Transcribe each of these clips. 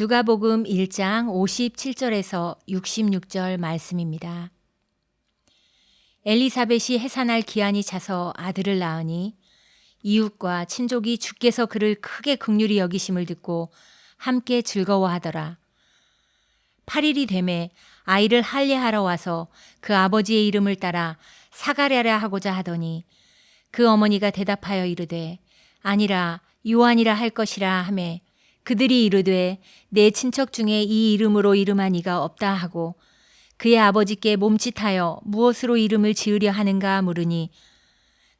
누가복음 1장 57절에서 66절 말씀입니다. 엘리사벳이 해산할 기한이 차서 아들을 낳으니 이웃과 친족이 주께서 그를 크게 극률히 여기심을 듣고 함께 즐거워하더라. 8일이 되매 아이를 할례하러 와서 그 아버지의 이름을 따라 사가랴라 하고자 하더니 그 어머니가 대답하여 이르되 아니라 요한이라 할 것이라 하매 그들이 이르되 내 친척 중에 이 이름으로 이름한 이가 없다 하고 그의 아버지께 몸짓하여 무엇으로 이름을 지으려 하는가 물으니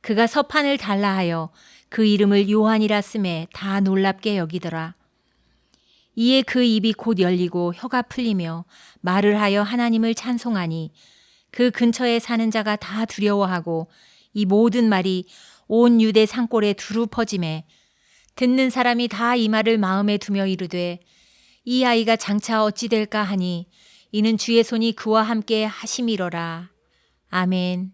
그가 서판을 달라 하여 그 이름을 요한이라 쓰매 다 놀랍게 여기더라. 이에 그 입이 곧 열리고 혀가 풀리며 말을 하여 하나님을 찬송하니 그 근처에 사는 자가 다 두려워하고 이 모든 말이 온 유대 산골에 두루 퍼짐에 듣는 사람이 다 이 말을 마음에 두며 이르되 이 아이가 장차 어찌 될까 하니 이는 주의 손이 그와 함께 하심이로라. 아멘.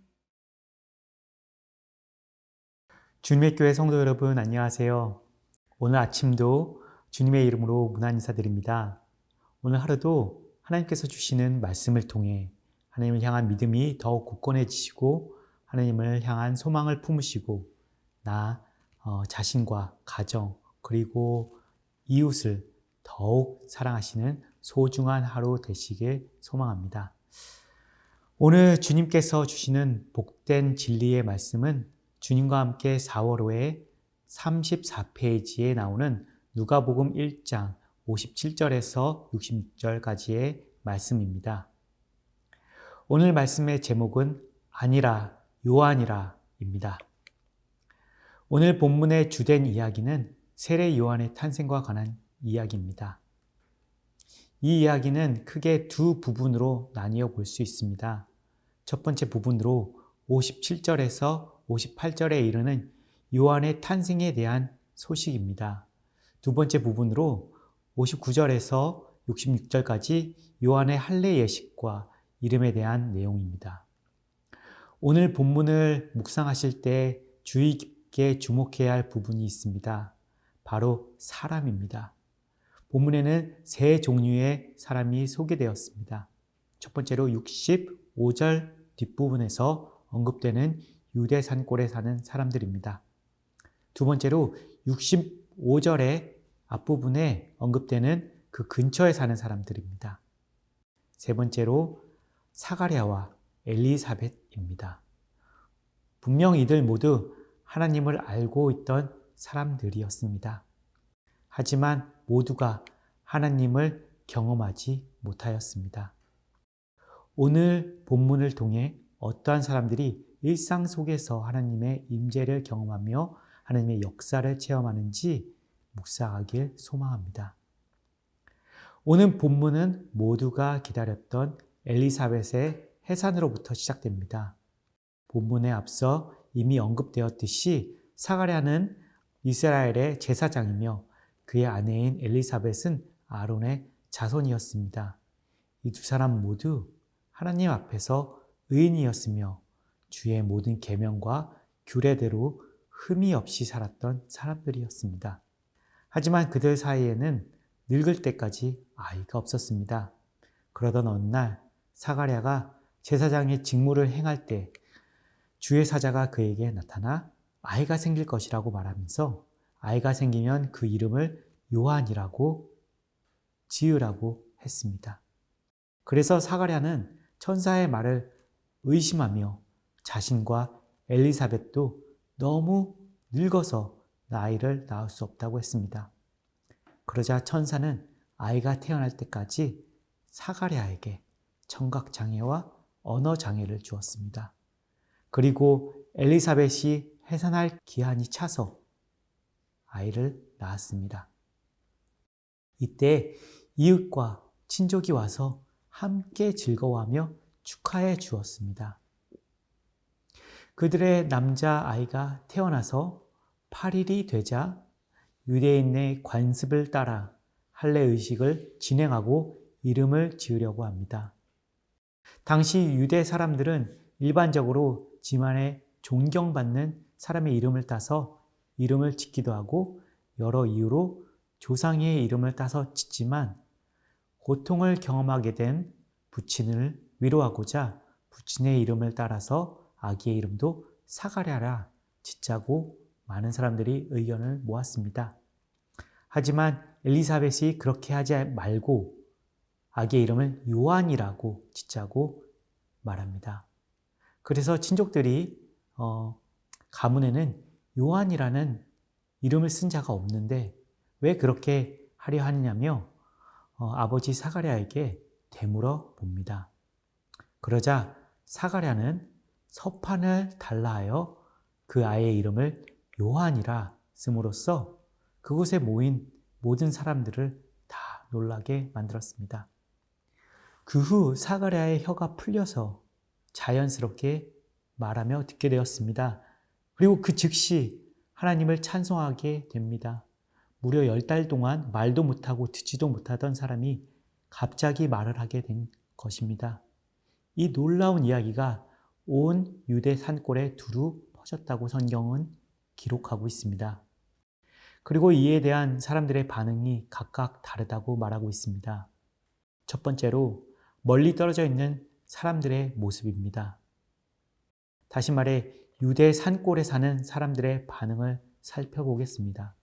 주님의 교회 성도 여러분 안녕하세요. 오늘 아침도 주님의 이름으로 문안 인사드립니다. 오늘 하루도 하나님께서 주시는 말씀을 통해 하나님을 향한 믿음이 더욱 굳건해지시고 하나님을 향한 소망을 품으시고 나 어, 자신과 가정 그리고 이웃을 더욱 사랑하시는 소중한 하루 되시길 소망합니다. 오늘 주님께서 주시는 복된 진리의 말씀은 주님과 함께 4월호의 34페이지에 나오는 누가복음 1장 57절에서 66절까지의 말씀입니다. 오늘 말씀의 제목은 아니라 요한이라입니다. 오늘 본문의 주된 이야기는 세례 요한의 탄생과 관한 이야기입니다. 이 이야기는 크게 두 부분으로 나뉘어 볼 수 있습니다. 첫 번째 부분으로 57절에서 58절에 이르는 요한의 탄생에 대한 소식입니다. 두 번째 부분으로 59절에서 66절까지 요한의 할례 예식과 이름에 대한 내용입니다. 오늘 본문을 묵상하실 때 주의 깊 게 주목해야 할 부분이 있습니다. 바로 사람입니다. 본문에는 세 종류의 사람이 소개되었습니다. 첫 번째로 65절 뒷부분에서 언급되는 유대 산골에 사는 사람들입니다. 두 번째로 65절의 앞부분에 언급되는 그 근처에 사는 사람들입니다. 세 번째로 사가랴와 엘리사벳입니다. 분명 이들 모두 하나님을 알고 있던 사람들이었습니다. 하지만 모두가 하나님을 경험하지 못하였습니다. 오늘 본문을 통해 어떠한 사람들이 일상 속에서 하나님의 임재를 경험하며 하나님의 역사를 체험하는지 묵상하길 소망합니다. 오늘 본문은 모두가 기다렸던 엘리사벳의 해산으로부터 시작됩니다. 본문에 앞서 이미 언급되었듯이 사가랴는 이스라엘의 제사장이며 그의 아내인 엘리사벳은 아론의 자손이었습니다. 이 두 사람 모두 하나님 앞에서 의인이었으며 주의 모든 계명과 규례대로 흠이 없이 살았던 사람들이었습니다. 하지만 그들 사이에는 늙을 때까지 아이가 없었습니다. 그러던 어느 날 사가랴가 제사장의 직무를 행할 때 주의 사자가 그에게 나타나 아이가 생길 것이라고 말하면서 아이가 생기면 그 이름을 요한이라고 지으라고 했습니다. 그래서 사가랴는 천사의 말을 의심하며 자신과 엘리사벳도 너무 늙어서 아이를 낳을 수 없다고 했습니다. 그러자 천사는 아이가 태어날 때까지 사가랴에게 청각 장애와 언어 장애를 주었습니다. 그리고 엘리사벳이 해산할 기한이 차서 아이를 낳았습니다. 이때 이웃과 친족이 와서 함께 즐거워하며 축하해 주었습니다. 그들의 남자 아이가 태어나서 8일이 되자 유대인의 관습을 따라 할례 의식을 진행하고 이름을 지으려고 합니다. 당시 유대 사람들은 일반적으로 집안에 존경받는 사람의 이름을 따서 이름을 짓기도 하고 여러 이유로 조상의 이름을 따서 짓지만 고통을 경험하게 된 부친을 위로하고자 부친의 이름을 따라서 아기의 이름도 사가랴라 짓자고 많은 사람들이 의견을 모았습니다. 하지만 엘리사벳이 그렇게 하지 말고 아기의 이름을 요한이라고 짓자고 말합니다. 그래서 친족들이 어, 가문에는 요한이라는 이름을 쓴 자가 없는데 왜 그렇게 하려 하느냐며 어, 아버지 사가랴에게 되물어 봅니다. 그러자 사가랴는 서판을 달라하여 그 아이의 이름을 요한이라 씀으로써 그곳에 모인 모든 사람들을 다 놀라게 만들었습니다. 그 후 사가랴의 혀가 풀려서 자연스럽게 말하며 듣게 되었습니다. 그리고 그 즉시 하나님을 찬송하게 됩니다. 무려 열 달 동안 말도 못하고 듣지도 못하던 사람이 갑자기 말을 하게 된 것입니다. 이 놀라운 이야기가 온 유대 산골에 두루 퍼졌다고 성경은 기록하고 있습니다. 그리고 이에 대한 사람들의 반응이 각각 다르다고 말하고 있습니다. 첫 번째로 멀리 떨어져 있는 사람들의 모습입니다. 다시 말해 유대 산골에 사는 사람들의 반응을 살펴보겠습니다.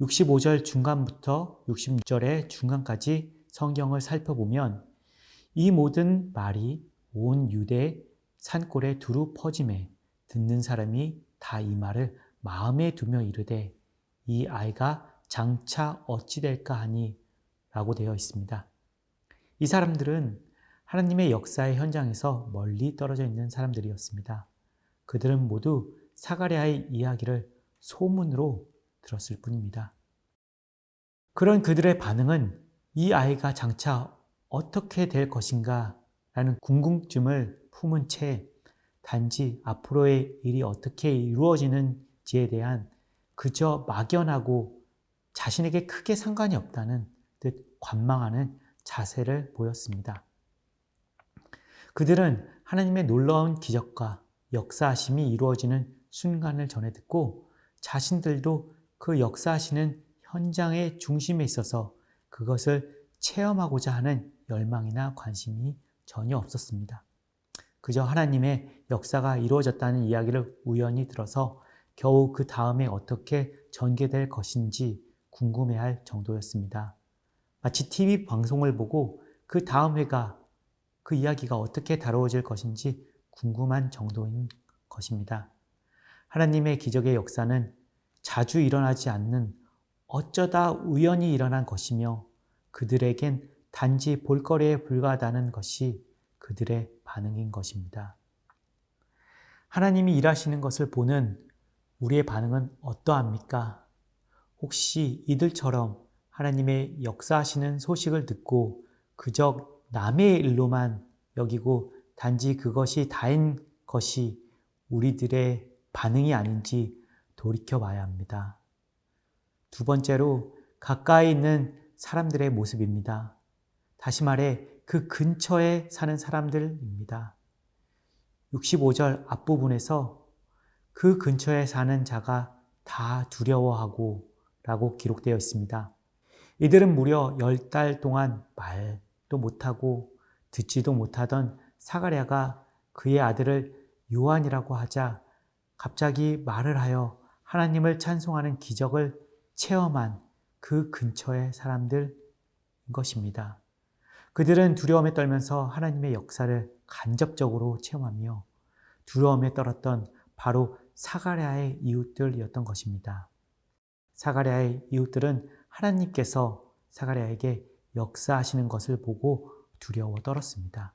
65절 중간부터 60절의 중간까지 성경을 살펴보면 이 모든 말이 온 유대 산골에 두루 퍼짐에 듣는 사람이 다 이 말을 마음에 두며 이르되 이 아이가 장차 어찌 될까 하니 라고 되어 있습니다. 이 사람들은 하나님의 역사의 현장에서 멀리 떨어져 있는 사람들이었습니다. 그들은 모두 사가랴의 이야기를 소문으로 들었을 뿐입니다. 그런 그들의 반응은 이 아이가 장차 어떻게 될 것인가 라는 궁금증을 품은 채 단지 앞으로의 일이 어떻게 이루어지는지에 대한 그저 막연하고 자신에게 크게 상관이 없다는 듯 관망하는 자세를 보였습니다. 그들은 하나님의 놀라운 기적과 역사하심이 이루어지는 순간을 전해 듣고 자신들도 그 역사하시는 현장의 중심에 있어서 그것을 체험하고자 하는 열망이나 관심이 전혀 없었습니다. 그저 하나님의 역사가 이루어졌다는 이야기를 우연히 들어서 겨우 그 다음에 어떻게 전개될 것인지 궁금해할 정도였습니다. 마치 TV 방송을 보고 그 다음 회가 그 이야기가 어떻게 다루어질 것인지 궁금한 정도인 것입니다. 하나님의 기적의 역사는 자주 일어나지 않는 어쩌다 우연히 일어난 것이며 그들에겐 단지 볼거리에 불과하다는 것이 그들의 반응인 것입니다. 하나님이 일하시는 것을 보는 우리의 반응은 어떠합니까? 혹시 이들처럼 하나님의 역사하시는 소식을 듣고 그저 남의 일로만 여기고 단지 그것이 다인 것이 우리들의 반응이 아닌지 돌이켜 봐야 합니다. 두 번째로 가까이 있는 사람들의 모습입니다. 다시 말해 그 근처에 사는 사람들입니다. 65절 앞부분에서 그 근처에 사는 자가 다 두려워하고 라고 기록되어 있습니다. 이들은 무려 열 달 동안 말도 못하고 듣지도 못하던 사가랴가 그의 아들을 요한이라고 하자 갑자기 말을 하여 하나님을 찬송하는 기적을 체험한 그 근처의 사람들인 것입니다. 그들은 두려움에 떨면서 하나님의 역사를 간접적으로 체험하며 두려움에 떨었던 바로 사가랴의 이웃들이었던 것입니다. 사가랴의 이웃들은 하나님께서 사가랴에게 역사하시는 것을 보고 두려워 떨었습니다.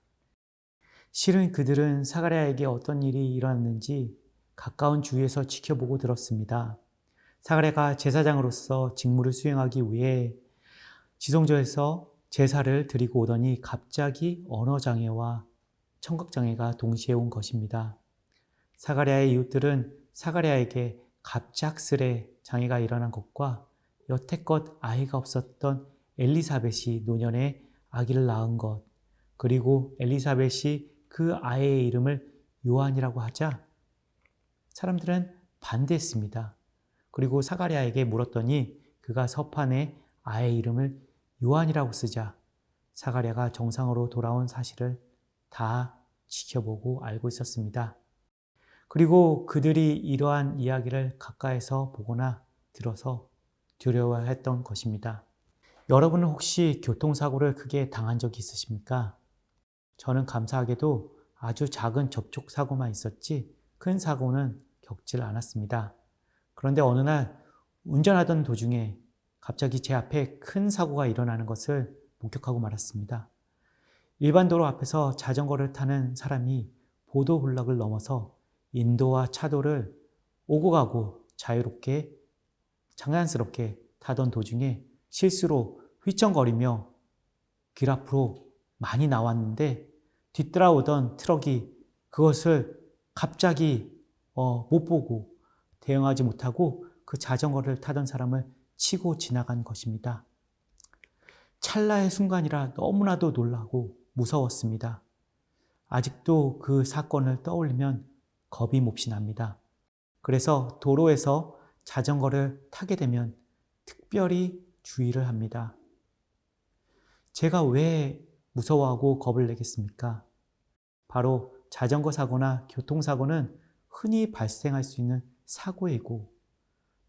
실은 그들은 사가랴에게 어떤 일이 일어났는지 가까운 주위에서 지켜보고 들었습니다. 사가랴가 제사장으로서 직무를 수행하기 위해 지성저에서 제사를 드리고 오더니 갑자기 언어 장애와 청각 장애가 동시에 온 것입니다. 사가랴의 이웃들은 사가랴에게 갑작스레 장애가 일어난 것과 여태껏 아이가 없었던 엘리사벳이 노년에 아기를 낳은 것, 그리고 엘리사벳이 그 아이의 이름을 요한이라고 하자 사람들은 반대했습니다. 그리고 사가랴에게 물었더니 그가 서판에 아의 이름을 요한이라고 쓰자 사가랴가 정상으로 돌아온 사실을 다 지켜보고 알고 있었습니다. 그리고 그들이 이러한 이야기를 가까이서 보거나 들어서 두려워했던 것입니다. 여러분은 혹시 교통사고를 크게 당한 적이 있으십니까? 저는 감사하게도 아주 작은 접촉사고만 있었지 큰 사고는 겪질 않았습니다. 그런데 어느 날 운전하던 도중에 갑자기 제 앞에 큰 사고가 일어나는 것을 목격하고 말았습니다. 일반 도로 앞에서 자전거를 타는 사람이 보도 블럭을 넘어서 인도와 차도를 오고 가고 자유롭게 장난스럽게 타던 도중에 실수로 휘청거리며 길 앞으로 많이 나왔는데 뒤따라오던 트럭이 그것을 갑자기 어, 못 보고 대응하지 못하고 그 자전거를 타던 사람을 치고 지나간 것입니다. 찰나의 순간이라 너무나도 놀라고 무서웠습니다. 아직도 그 사건을 떠올리면 겁이 몹시 납니다. 그래서 도로에서 자전거를 타게 되면 특별히 주의를 합니다. 제가 왜 무서워하고 겁을 내겠습니까? 바로 자전거 사고나 교통사고는 흔히 발생할 수 있는 사고이고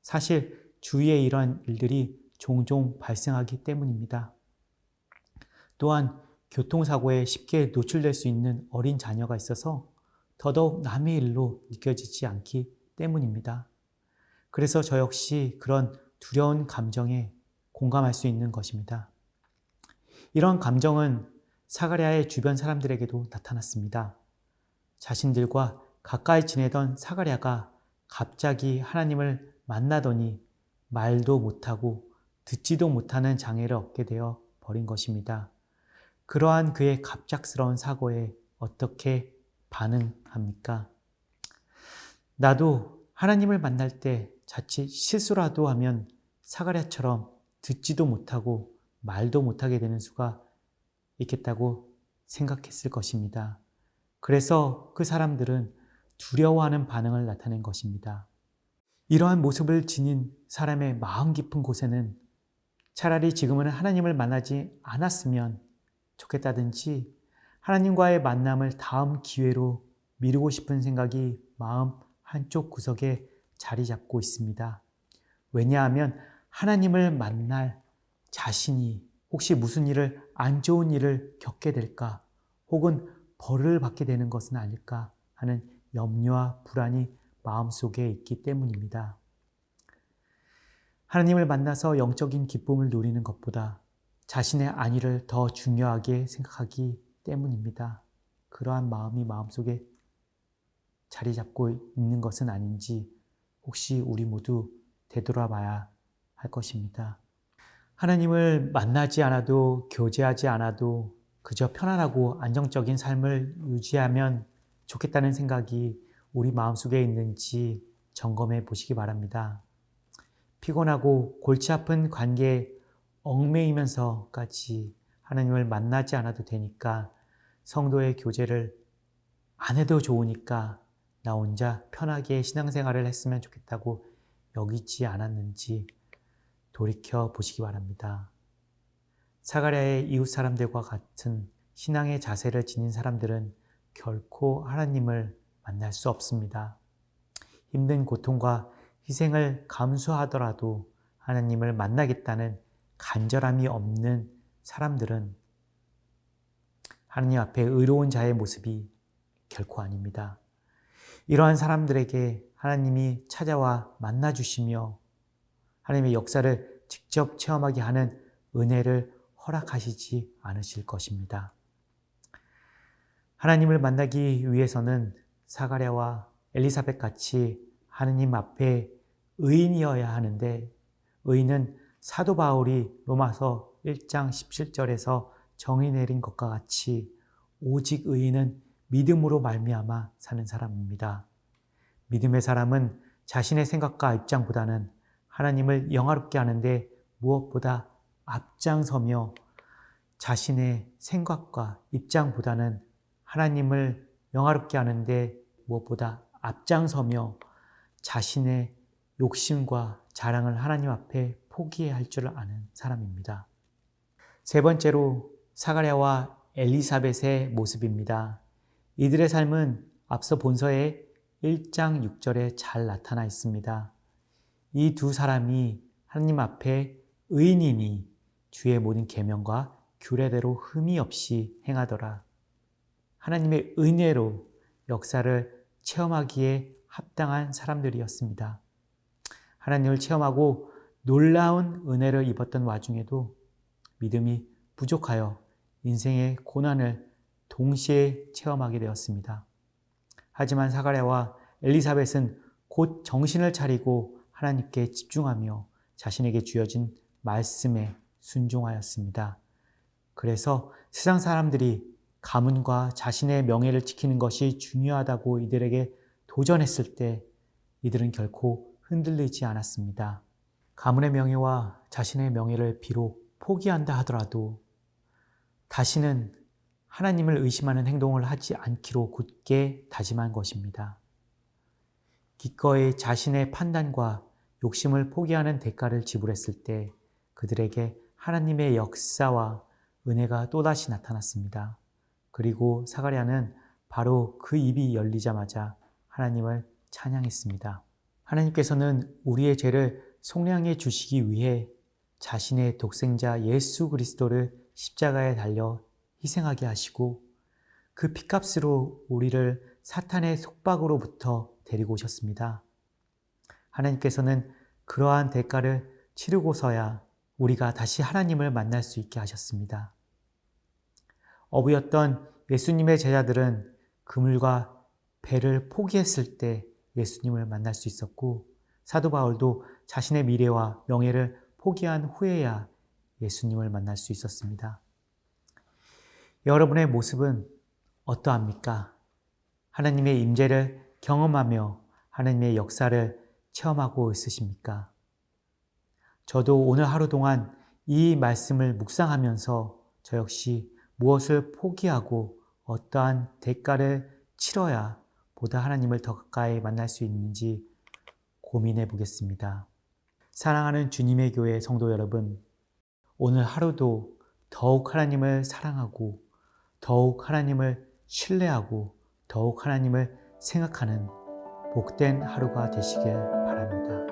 사실 주위에 이러한 일들이 종종 발생하기 때문입니다. 또한 교통사고에 쉽게 노출될 수 있는 어린 자녀가 있어서 더더욱 남의 일로 느껴지지 않기 때문입니다. 그래서 저 역시 그런 두려운 감정에 공감할 수 있는 것입니다. 이런 감정은 사가랴의 주변 사람들에게도 나타났습니다. 자신들과 가까이 지내던 사가랴가 갑자기 하나님을 만나더니 말도 못하고 듣지도 못하는 장애를 얻게 되어 버린 것입니다. 그러한 그의 갑작스러운 사고에 어떻게 반응합니까? 나도 하나님을 만날 때 자칫 실수라도 하면 사가랴처럼 듣지도 못하고 말도 못하게 되는 수가 있겠다고 생각했을 것입니다. 그래서 그 사람들은 두려워하는 반응을 나타낸 것입니다. 이러한 모습을 지닌 사람의 마음 깊은 곳에는 차라리 지금은 하나님을 만나지 않았으면 좋겠다든지 하나님과의 만남을 다음 기회로 미루고 싶은 생각이 마음 한쪽 구석에 자리 잡고 있습니다. 왜냐하면 하나님을 만날 자신이 혹시 무슨 일을 안 좋은 일을 겪게 될까 혹은 벌을 받게 되는 것은 아닐까 하는 염려와 불안이 마음속에 있기 때문입니다. 하나님을 만나서 영적인 기쁨을 누리는 것보다 자신의 안위를 더 중요하게 생각하기 때문입니다. 그러한 마음이 마음속에 자리 잡고 있는 것은 아닌지 혹시 우리 모두 되돌아봐야 할 것입니다. 하나님을 만나지 않아도 교제하지 않아도 그저 편안하고 안정적인 삶을 유지하면 좋겠다는 생각이 우리 마음속에 있는지 점검해 보시기 바랍니다. 피곤하고 골치 아픈 관계에 얽매이면서까지 하나님을 만나지 않아도 되니까 성도의 교제를 안 해도 좋으니까 나 혼자 편하게 신앙생활을 했으면 좋겠다고 여기지 않았는지 돌이켜 보시기 바랍니다. 사가랴의 이웃 사람들과 같은 신앙의 자세를 지닌 사람들은 결코 하나님을 만날 수 없습니다. 힘든 고통과 희생을 감수하더라도 하나님을 만나겠다는 간절함이 없는 사람들은 하나님 앞에 의로운 자의 모습이 결코 아닙니다. 이러한 사람들에게 하나님이 찾아와 만나주시며 하나님의 역사를 직접 체험하게 하는 은혜를 허락하시지 않으실 것입니다. 하나님을 만나기 위해서는 사가랴와 엘리사벳 같이 하느님 앞에 의인이어야 하는데 의인은 사도 바울이 로마서 1장 17절에서 정의 내린 것과 같이 오직 의인은 믿음으로 말미암아 사는 사람입니다. 믿음의 사람은 자신의 생각과 입장보다는 하나님을 영화롭게 하는데 무엇보다 앞장서며 자신의 생각과 입장보다는 하나님을 영화롭게 하는데 무엇보다 앞장서며 자신의 욕심과 자랑을 하나님 앞에 포기해야 할 줄 아는 사람입니다. 세 번째로 사가랴와 엘리사벳의 모습입니다. 이들의 삶은 앞서 본서의 1장 6절에 잘 나타나 있습니다. 이 두 사람이 하나님 앞에 의인이니 주의 모든 계명과 규례대로 흠이 없이 행하더라. 하나님의 은혜로 역사를 체험하기에 합당한 사람들이었습니다. 하나님을 체험하고 놀라운 은혜를 입었던 와중에도 믿음이 부족하여 인생의 고난을 동시에 체험하게 되었습니다. 하지만 사가랴와 엘리사벳은 곧 정신을 차리고 하나님께 집중하며 자신에게 주어진 말씀에 순종하였습니다. 그래서 세상 사람들이 가문과 자신의 명예를 지키는 것이 중요하다고 이들에게 도전했을 때 이들은 결코 흔들리지 않았습니다. 가문의 명예와 자신의 명예를 비록 포기한다 하더라도 다시는 하나님을 의심하는 행동을 하지 않기로 굳게 다짐한 것입니다. 기꺼이 자신의 판단과 욕심을 포기하는 대가를 지불했을 때 그들에게 하나님의 역사와 은혜가 또다시 나타났습니다. 그리고 사가랴는 바로 그 입이 열리자마자 하나님을 찬양했습니다. 하나님께서는 우리의 죄를 속량해 주시기 위해 자신의 독생자 예수 그리스도를 십자가에 달려 희생하게 하시고 그 피값으로 우리를 사탄의 속박으로부터 데리고 오셨습니다. 하나님께서는 그러한 대가를 치르고서야 우리가 다시 하나님을 만날 수 있게 하셨습니다. 어부였던 예수님의 제자들은 그물과 배를 포기했을 때 예수님을 만날 수 있었고 사도 바울도 자신의 미래와 명예를 포기한 후에야 예수님을 만날 수 있었습니다. 여러분의 모습은 어떠합니까? 하나님의 임재를 경험하며 하나님의 역사를 체험하고 있으십니까? 저도 오늘 하루 동안 이 말씀을 묵상하면서 저 역시 무엇을 포기하고 어떠한 대가를 치러야 보다 하나님을 더 가까이 만날 수 있는지 고민해 보겠습니다. 사랑하는 주님의 교회 성도 여러분, 오늘 하루도 더욱 하나님을 사랑하고 더욱 하나님을 신뢰하고 더욱 하나님을 생각하는 복된 하루가 되시길 바랍니다.